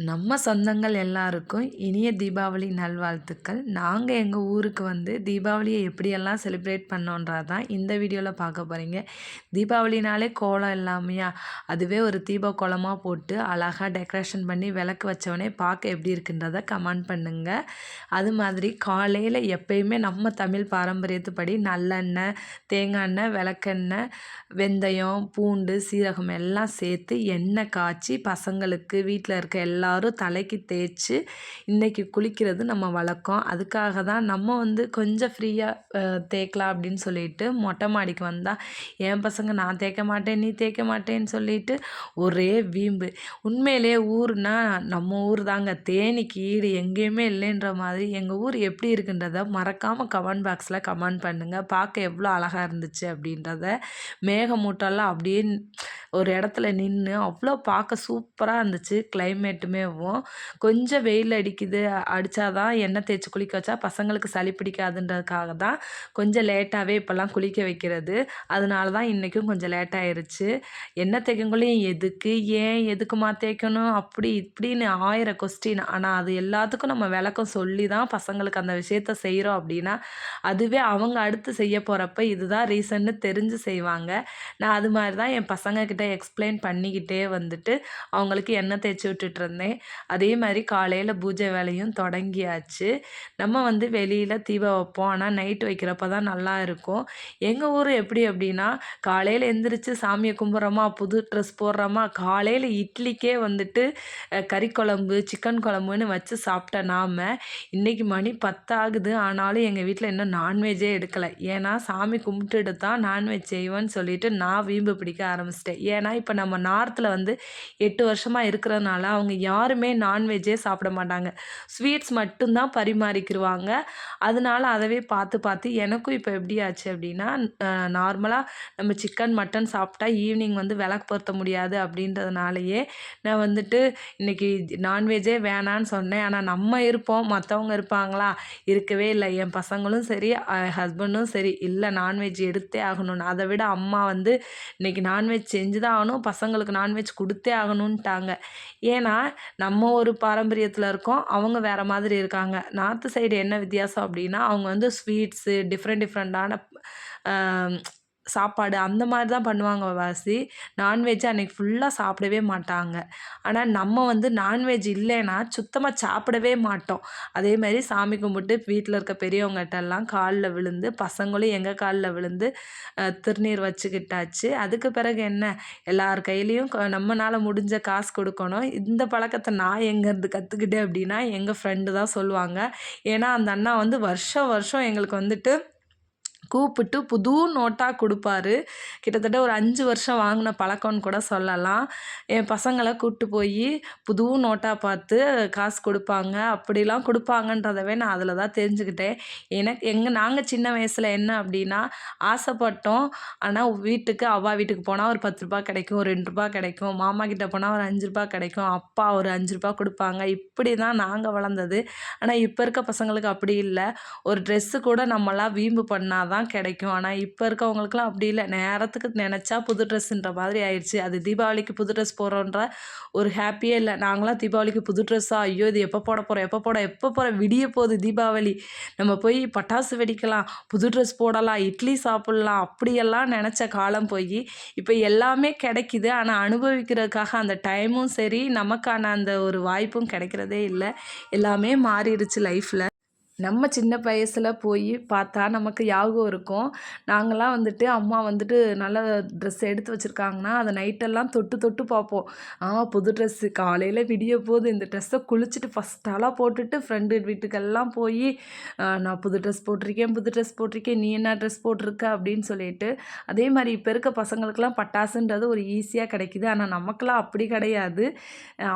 நம்ம சொந்தங்கள் எல்லாருக்கும் இனிய தீபாவளி நல்வாழ்த்துக்கள். நாங்கள் எங்கள் ஊருக்கு வந்து தீபாவளியை எப்படியெல்லாம் செலிப்ரேட் பண்ணோன்றா தான் இந்த வீடியோவில் பார்க்க போகிறீங்க தீபாவளினாலே கோலம் இல்லாமையா அதுவே ஒரு தீப கோலமாக போட்டு அழகாக டெக்கரேஷன் பண்ணி விளக்கு வச்சவொடனே பார்க்க எப்படி இருக்குன்றதை கமெண்ட் பண்ணுங்கள் அது மாதிரி காலையில் எப்பயுமே நம்ம தமிழ் பாரம்பரியத்துப்படி நல்லெண்ணெய் தேங்காய் எண்ணெய் விளக்கெண்ணெய் வெந்தயம் பூண்டு சீரகம் எல்லாம் சேர்த்து எண்ணெய் காய்ச்சி பசங்களுக்கு வீட்டில் இருக்க எல்லா எல்லாரும் தலைக்கு தேய்ச்சி இன்றைக்கி குளிக்கிறது நம்ம வழக்கம். அதுக்காக தான் நம்ம வந்து கொஞ்சம் ஃப்ரீயாக தேய்க்கலாம் அப்படின்னு சொல்லிட்டு மொட்டை மாடிக்கு வந்தால் என் பசங்க நான் தேய்க்க மாட்டேன் நீ தேய்க்க மாட்டேன்னு சொல்லிட்டு ஒரே வீம்பு. உண்மையிலே ஊர்னா நம்ம ஊர் தாங்க. தேனிக்கு ஈடு எங்கேயுமே இல்லைன்ற மாதிரி எங்கள் ஊர் எப்படி இருக்குன்றத மறக்காமல் கமெண்ட் பாக்ஸில் கமெண்ட் பண்ணுங்கள் பார்க்க எவ்வளோ அழகாக இருந்துச்சு அப்படின்றத மேகமூட்டெல்லாம் அப்படியே ஒரு இடத்துல நின்று அவ்வளோ பார்க்க சூப்பராக இருந்துச்சு. கிளைமேட்டுமேவும் கொஞ்சம் வெயில் அடிக்குது அடித்தா தான் எண்ணெய் தேய்ச்சி குளிக்க வச்சா பசங்களுக்கு சளி பிடிக்காதுன்றதுக்காக தான் கொஞ்சம் லேட்டாகவே இப்போல்லாம் குளிக்க வைக்கிறது. அதனால தான் இன்றைக்கும் கொஞ்சம் லேட் எண்ணெய் தேய்க்கங்குள்ளேயும் எதுக்கு ஏன் எதுக்குமா தேய்க்கணும்? அப்படி இப்படின்னு ஆயிரம் கொஸ்டின் ஆனால் அது எல்லாத்துக்கும் நம்ம விளக்கம் சொல்லி தான் பசங்களுக்கு அந்த விஷயத்த செய்கிறோம் அப்படின்னா அதுவே அவங்க அடுத்து செய்ய போகிறப்ப இதுதான் ரீசன்னு தெரிஞ்சு செய்வாங்க. நான் அது மாதிரி தான் என் பசங்கக்கிட்ட எக்ஸ்பிளைன் பண்ணிக்கிட்டே வந்துட்டு அவங்களுக்கு எண்ணெய் தேய்ச்சி விட்டுட்டு இருந்தேன் அதே மாதிரி காலையில் பூஜை வேலையும் தொடங்கியாச்சு. நம்ம வந்து வெளியில் தீபம் வைப்போம். ஆனால் நைட் வைக்கிறப்ப தான் நல்லா இருக்கும். எங்கள் ஊர் எப்படி அப்படின்னா காலையில் எந்திரிச்சு சாமியை கும்பிட்றோமா புது ட்ரெஸ் போடுறோமா காலையில் இட்லிக்கே வந்துட்டு கறி குழம்பு சிக்கன் குழம்புன்னு வச்சு சாப்பிட்ட நாம் இன்றைக்கி மணி பத்தாகுது. ஆனாலும் எங்கள் வீட்டில் இன்னும் நான்வெஜ்ஜே எடுக்கலை. ஏன்னா சாமி கும்பிட்டுட்டு தான் நான்வெஜ் செய்வேன்னு சொல்லிட்டு நான் வீம்பு பிடிக்க ஆரம்பிச்சிட்டேன். ஏன்னா இப்போ நம்ம நார்த்தில் வந்து எட்டு வருஷமாக இருக்கிறதுனால அவங்க யாருமே நான்வெஜ்ஜே சாப்பிட மாட்டாங்க. ஸ்வீட்ஸ் மட்டும்தான் பரிமாறிக்கிருவாங்க. அதனால அதவே பார்த்து பார்த்து எனக்கும் இப்போ எப்படி ஆச்சு அப்படின்னா நார்மலாக நம்ம சிக்கன் மட்டன் சாப்பிட்டா ஈவினிங் வந்து விளக்கு பொருத்த முடியாது அப்படின்றதுனாலயே நான் வந்துட்டு இன்றைக்கி நான்வெஜ்ஜே வேணான்னு சொன்னேன். ஆனால் நம்ம இருப்போம் மற்றவங்க இருப்பாங்களா? இருக்கவே இல்லை. என் பசங்களும் சரி ஹஸ்பண்டும் சரி இல்லை நான்வெஜ் எடுத்தே ஆகணும்னு. அதை விட அம்மா வந்து இன்றைக்கி நான்வெஜ் செஞ்சு தான் ஆகணும் பசங்களுக்கு நான்வெஜ் கொடுத்தே ஆகணுன்ட்டாங்க ஏன்னா நம்ம ஒரு பாரம்பரியத்தில் இருக்கோம். அவங்க வேறு மாதிரி இருக்காங்க. நார்த்து சைடு என்ன வித்தியாசம் அப்படின்னா அவங்க வந்து ஸ்வீட்ஸு டிஃப்ரெண்ட் டிஃப்ரெண்ட்டான சாப்பாடு அந்த மாதிரி தான் பண்ணுவாங்க வாசி. நான்வெஜ் அன்றைக்கி ஃபுல்லாக சாப்பிடவே மாட்டாங்க. ஆனால் நம்ம வந்து நான்வெஜ் இல்லைன்னா சுத்தமாக சாப்பிடவே மாட்டோம். அதே மாதிரி சாமி கும்பிட்டு வீட்டில் இருக்க பெரியவங்ககிட்டலாம் காலில் விழுந்து பசங்களும் எங்கள் காலில் விழுந்து திருநீர் வச்சுக்கிட்டாச்சு. அதுக்கு பிறகு என்ன? எல்லார் கையிலையும் நம்மளால் முடிஞ்ச காசு கொடுக்கணும். இந்த பழக்கத்தை நான் எங்கேருந்து கற்றுக்கிட்டேன் அப்படின்னா எங்கள் ஃப்ரெண்டு தான் சொல்லுவாங்க. ஏன்னா அந்த அண்ணா வந்து வருஷம் வருஷம் எங்களுக்கு வந்துட்டு கூப்பிட்டு புது நோட்டாக கொடுப்பாரு. கிட்டத்தட்ட ஒரு அஞ்சு வருஷம் வாங்கின பழக்கம்னு கூட சொல்லலாம். என் பசங்களை கூப்பிட்டு போய் புது நோட்டாக பார்த்து காசு கொடுப்பாங்க. அப்படிலாம் கொடுப்பாங்கன்றதவே நான் அதில் தான் தெரிஞ்சுக்கிட்டேன். எனக்கு எங்கள் நாங்கள் சின்ன வயசில் என்ன அப்படின்னா ஆசைப்பட்டோம். ஆனால் வீட்டுக்கு அவ்வா வீட்டுக்கு போனால் ஒரு பத்து ரூபா கிடைக்கும் ஒரு ரெண்டு ரூபா கிடைக்கும். மாமா கிட்டே போனால் ஒரு அஞ்சு ரூபா கிடைக்கும். அப்பா ஒரு அஞ்சு ரூபா கொடுப்பாங்க. இப்படி தான் நாங்கள் வளர்ந்தது. ஆனால் இப்போ இருக்க பசங்களுக்கு அப்படி இல்லை. ஒரு ட்ரெஸ்ஸு கூட நம்மளாம் வீம்பு பண்ணாதான் தான் கிடைக்கும். ஆனால் இப்போ இருக்கவங்களுக்குலாம் அப்படி இல்லை. நேரத்துக்கு நினச்சா புது ட்ரெஸ்ஸுன்ற மாதிரி ஆயிடுச்சு. அது தீபாவளிக்கு புது ட்ரெஸ் போடுறோன்ற ஒரு ஹாப்பியே இல்லை. நாங்களாம் தீபாவளிக்கு புது ட்ரெஸ்ஸாக ஐயோ இது எப்போ போட போகிறோம் எப்போ போட எப்போ போகிற விடிய போகுது தீபாவளி. நம்ம போய் பட்டாசு வெடிக்கலாம் புது ட்ரெஸ் போடலாம் இட்லி சாப்பிட்லாம் அப்படியெல்லாம் நினச்ச காலம் போய் இப்போ எல்லாமே கிடைக்கிது. ஆனால் அனுபவிக்கிறதுக்காக அந்த டைமும் சரி நமக்கான அந்த ஒரு வாய்ப்பும் கிடைக்கிறதே இல்லை. எல்லாமே மாறிடுச்சு லைஃப்பில் நம்ம சின்ன வயசில் போய் பார்த்தா நமக்கு ஞாபகம் இருக்கும். நாங்களாம் வந்துட்டு அம்மா வந்துட்டு நல்ல ட்ரெஸ் எடுத்து வச்சுருக்காங்கன்னா அதை நைட்டெல்லாம் தொட்டு தொட்டு பார்ப்போம். ஆ புது ட்ரெஸ்ஸு காலையில் விடிய போது இந்த ட்ரெஸ்ஸை குளிச்சுட்டு ஃபஸ்ட்டாலாம் போட்டுட்டு ஃப்ரெண்டு வீட்டுக்கெல்லாம் போய் நான் புது ட்ரெஸ் போட்டிருக்கேன் புது ட்ரெஸ் போட்டிருக்கேன் நீ என்ன ட்ரெஸ் போட்டிருக்க? அப்படின்னு சொல்லிட்டு அதே மாதிரி இப்போ இருக்க பசங்களுக்கெல்லாம் பட்டாசுன்றது ஒரு ஈஸியாக கிடைக்கிது. ஆனால் நமக்கெல்லாம் அப்படி கிடையாது.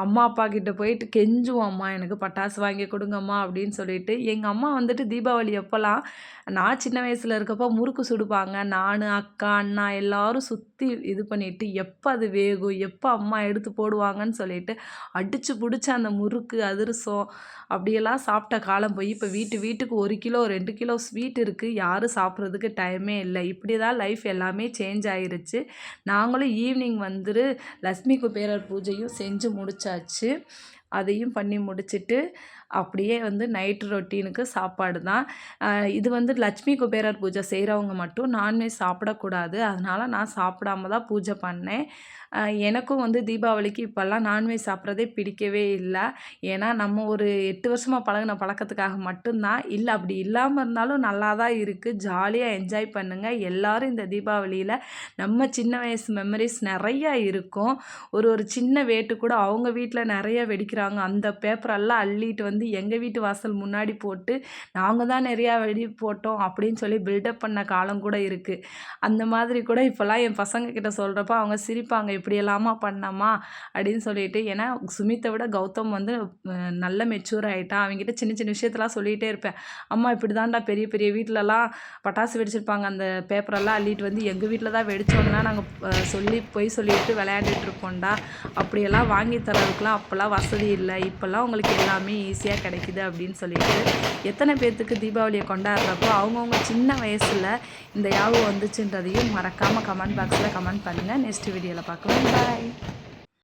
அம்மா அப்பா கிட்டே போயிட்டு கெஞ்சுவோம் அம்மா எனக்கு பட்டாசு வாங்கி கொடுங்கம்மா அப்படின்னு சொல்லிட்டு எங்கள் அம்மா வந்துட்டு தீபாவளி அப்போல்லாம் நான் சின்ன வயசில் இருக்கப்போ முறுக்கு சுடுப்பாங்க நான் அக்கா அண்ணா எல்லோரும் சுற்றி இது பண்ணிவிட்டு எப்போ அது வேகும் எப்போ அம்மா எடுத்து போடுவாங்கன்னு சொல்லிட்டு அடித்து பிடிச்ச அந்த முறுக்கு அதிரசம் அப்படியெல்லாம் சாப்பிட்ட காலம் போய் இப்போ வீட்டு வீட்டுக்கு ஒரு கிலோ ரெண்டு கிலோ ஸ்வீட் இருக்குது யாரும் சாப்பிட்றதுக்கு டைமே இல்லை. இப்படி தான் லைஃப் எல்லாமே சேஞ்ச் ஆயிருச்சு. நாங்களும் ஈவினிங் வந்துட்டு லக்ஷ்மி குபேரர் பூஜையும் செஞ்சு முடிச்சாச்சு. அதையும் பண்ணி முடிச்சுட்டு அப்படியே வந்து நைட்டு ரொட்டீனுக்கு சாப்பாடு தான். இது வந்து லட்சுமி குபேரர் பூஜை செய்கிறவங்க மட்டும் நான்வெஜ் சாப்பிடக்கூடாது. அதனால் நான் சாப்பிடாம தான் பூஜை பண்ணேன். எனக்கும் வந்து தீபாவளிக்கு இப்போல்லாம் நான்வெஜ் சாப்பிட்றதே பிடிக்கவே இல்லை. ஏன்னா நம்ம ஒரு எட்டு வருஷமாக பழகின பழக்கத்துக்காக மட்டும்தான். இல்லை அப்படி இல்லாமல் இருந்தாலும் நல்லா தான் இருக்குது ஜாலியாக என்ஜாய் பண்ணுங்கள் எல்லாரும் இந்த தீபாவளியில் நம்ம சின்ன வயசு மெமரிஸ் நிறையா இருக்கும். ஒரு ஒரு சின்ன வேட்டு கூட அவங்க வீட்டில் நிறைய வெடிக்கிறாங்க. அந்த பேப்பரெல்லாம் அள்ளிட்டு வந்து எங்கள் வீட்டு வாசல் முன்னாடி போட்டு நாங்கள் தான் நிறையா வெடி போட்டோம் அப்படின்னு சொல்லி பில்டப் பண்ண காலம் கூட இருக்குது அந்த மாதிரி கூட இப்போல்லாம் என் பசங்க கிட்ட சொல்கிறப்ப அவங்க சிரிப்பாங்க இப்படியெல்லாமா பண்ணாமா? அப்படின்னு சொல்லிட்டு. ஏன்னா சுமித்தை விட கௌதம் வந்து நல்ல மெச்சூர் ஆகிட்டான் அவங்ககிட்ட சின்ன சின்ன விஷயத்தெல்லாம் சொல்லிகிட்டே இருப்பேன். அம்மா இப்படி தான்டா பெரிய பெரிய வீட்டிலலாம் பட்டாசு வெடிச்சிருப்பாங்க. அந்த பேப்பரெல்லாம் அள்ளிட்டு வந்து எங்கள் வீட்டில் தான் வெடித்தோம்னா நாங்கள் சொல்லி போய் சொல்லிட்டு விளையாண்டுட்டு இருக்கோம்டா. அப்படியெல்லாம் வாங்கி தரதுக்குலாம் அப்போல்லாம் வசதி இல்லை. இப்போல்லாம் உங்களுக்கு எல்லாமே ஈஸியாக கிடைக்குது அப்படின்னு சொல்லிட்டு எத்தனை பேர்த்துக்கு தீபாவளியை கொண்டாடுறப்போ அவங்கவுங்க சின்ன வயசில் இந்த யாவும் வந்துச்சுன்றதையும் மறக்காமல் கமெண்ட் பாக்ஸில் கமெண்ட் பண்ணுங்கள் நெக்ஸ்ட் வீடியோவில் பார்க்கலாம். பாய்